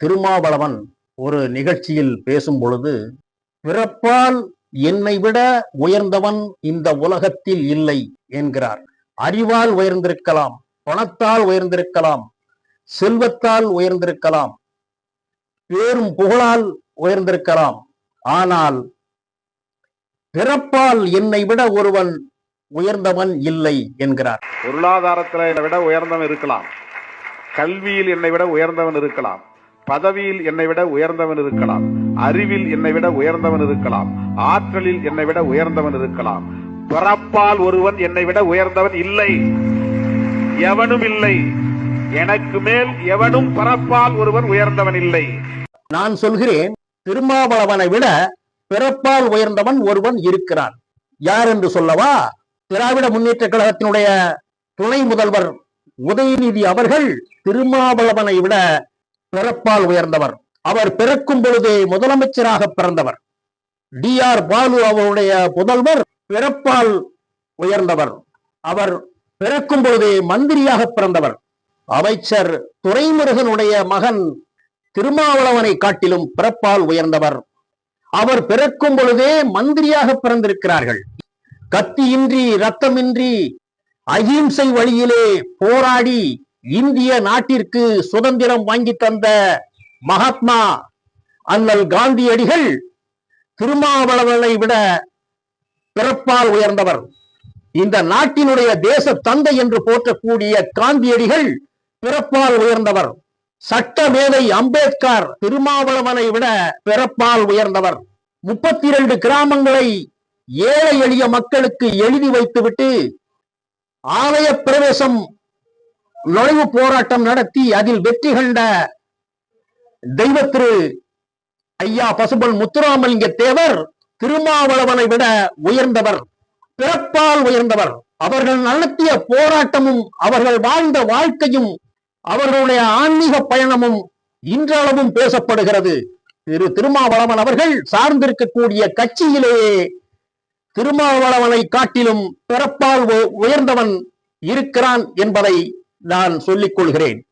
திருமாவளவன் ஒரு நிகழ்ச்சியில் பேசும் பொழுது பிறப்பால் என்னை விட உயர்ந்தவன் இந்த உலகத்தில் இல்லை என்கிறார். அறிவால் உயர்ந்திருக்கலாம் பணத்தால் உயர்ந்திருக்கலாம் செல்வத்தால் உயர்ந்திருக்கலாம் பேரும் புகழால் உயர்ந்திருக்கலாம். ஆனால் பிறப்பால் என்னை விட ஒருவன் உயர்ந்தவன் இல்லை என்கிறார். பொருளாதாரத்தில் என்னை விட உயர்ந்தவன் இருக்கலாம். கல்வியில் என்னை விட உயர்ந்தவன் இருக்கலாம். பதவியில் என்னை விட உயர்ந்தவன் இருக்கலாம். அறிவில் என்னை விட உயர்ந்தவன் இருக்கலாம். ஆற்றலில் என்னை விட உயர்ந்தவன் இருக்கலாம். பிறப்பால் ஒருவன் என்னை விட உயர்ந்தவன் இல்லை. எவனும் இல்லை. எனக்கு மேல் எவனும் பிறப்பால் ஒருவன் உயர்ந்தவன் இல்லை. நான் சொல்கிறேன் திருமாவளவனை விட பிறப்பால் உயர்ந்தவன் ஒருவன் இருக்கிறான். யார் என்று சொல்லவா? திராவிட முன்னேற்ற கழகத்தினுடைய துணை முதல்வர் உதயநிதி அவர்கள் திருமாவளவனை விட பிறப்பால் உயர்ந்தவர். அவர் பிறக்கும் பொழுதே முதலமைச்சராக பிறந்தவர். டி ஆர் பாலு அவருடைய புதல்வர் பிறப்பால் உயர்ந்தவர். அவர் பிறக்கும் பொழுதே மந்திரியாக பிறந்தவர். அமைச்சர் துரைமுருகனுடைய மகன் திருமாவளவனை காட்டிலும் பிறப்பால் உயர்ந்தவர். அவர் பிறக்கும் பொழுதே மந்திரியாக பிறந்திருக்கிறார்கள். கத்தியின்றி ரத்தமின்றி அகிம்சை வழியிலே போராடி இந்திய நாட்டிற்கு சுதந்திரம் வாங்கி தந்த மகாத்மா அண்ணல் காந்தியடிகள் திருமாவளவனை விட பிறப்பால் உயர்ந்தவர். இந்த நாட்டினுடைய தேச தந்தை என்று போற்றக்கூடிய காந்தியடிகள் பிறப்பால் உயர்ந்தவர். சட்ட மேதை அம்பேத்கர் திருமாவளவனை விட பிறப்பால் உயர்ந்தவர். முப்பத்தி இரண்டு கிராமங்களை ஏழை எளிய மக்களுக்கு எழுதி வைத்துவிட்டு ஆலய பிரவேசம் நுழைவு போராட்டம் நடத்தி அதில் வெற்றி கண்ட தெய்வ திரு ஐயா பசுபல் முத்துராமலிங்க தேவர் திருமாவளவனை விட உயர்ந்தவர் பிறப்பால் உயர்ந்தவர். அவர்கள் நடத்திய போராட்டமும் அவர்கள் வாழ்ந்த வாழ்க்கையும் அவர்களுடைய ஆன்மீக பயணமும் இன்றளவும் பேசப்படுகிறது. திரு திருமாவளவன் அவர்கள் சார்ந்திருக்கக்கூடிய கட்சியிலேயே திருமாவளவனை காட்டிலும் பிறப்பால் உ- உயர்ந்தவன் இருக்கிறான் என்பதை நான் சொல்லிக் கொள்கிறேன்.